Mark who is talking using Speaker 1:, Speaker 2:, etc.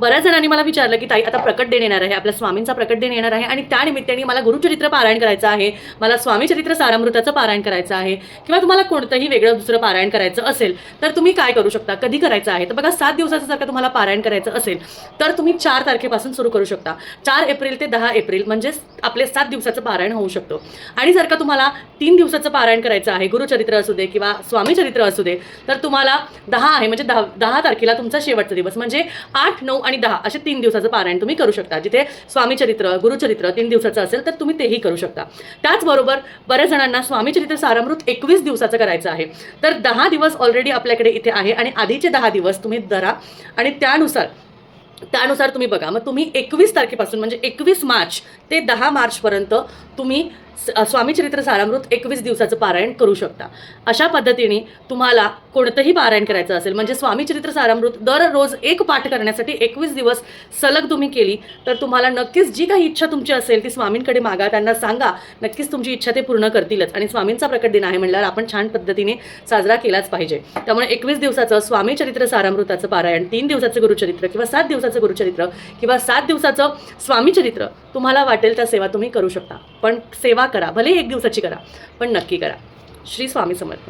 Speaker 1: बऱ्याच जणांनी मला विचारलं की ताई आता प्रकट दिन येणार आहे आपल्या स्वामींचा प्रकट दिन येणार आहे आणि त्या निमित्ताने मला गुरुचरित्र पारायण करायचं आहे मला स्वामीचरित्र सारामृताचं पारायण करायचं आहे किंवा तुम्हाला कोणतंही वेगळं दुसरं पारायण करायचं असेल तर तुम्ही काय करू शकता? कधी करायचं आहे? तर बघा सात दिवसाचं जर का तुम्हाला पारायण करायचं असेल तर तुम्ही चार तारखेपासून सुरू करू शकता. चार एप्रिल ते दहा एप्रिल म्हणजेच आपले सात दिवसाचं पारायण होऊ शकतो. आणि जर का तुम्हाला तीन दिवसाचं पारायण करायचं आहे गुरुचरित्र असू दे किंवा स्वामीचरित्र असू दे तर तुम्हाला दहा आहे म्हणजे दहा दहा तारखेला तुमचा शेवटचा दिवस म्हणजे आठ नऊ आणि दहा असे तीन दिवसाचं पारायण तुम्ही करू शकता. जिथे स्वामीचरित्र गुरुचरित्र तीन दिवसाचं असेल तर तुम्ही तेही करू शकता. त्याचबरोबर बऱ्याच जणांना स्वामीचरित्र सारामृत एकवीस दिवसाचं करायचं आहे. तर दहा दिवस ऑलरेडी आपल्याकडे इथे आहे आणि आधीचे दहा दिवस तुम्ही धरा आणि त्यानुसार त्यानुसार तुम्ही बघा. मग तुम्ही एकवीस तारखेपासून म्हणजे एकवीस मार्च ते दहा मार्चपर्यंत तुम्ही स- स्वामी चरित्र सारामृत एकवीस दिवसाचं पारायण करू शकता. अशा पद्धतीने तुम्हाला कोणतंही पारायण करायचं असेल म्हणजे स्वामी चरित्र सारामृत दररोज एक पाठ करण्यासाठी एकवीस दिवस सलग तुम्ही केली तर तुम्हाला नक्कीच जी काही इच्छा तुमची असेल ती स्वामींकडे मागा त्यांना सांगा नक्कीच तुमची इच्छा ते पूर्ण करतीलच. आणि स्वामींचा प्रकट दिन आहे म्हणल्यावर आपण छान पद्धतीने साजरा केलाच पाहिजे. त्यामुळे एकवीस दिवसाचं स्वामी चरित्र सारामृताचं पारायण तीन दिवसाचं गुरुचरित्र किंवा सात दिवसाचं गुरुचरित्र किंवा सात दिवसाचं स्वामीचरित्र तुम्हाला वाटेल त्या सेवा तुम्ही करू शकता. पण सेवा करा भले एक दिवसाची करा पण नक्की करा. श्री स्वामी समर्थ.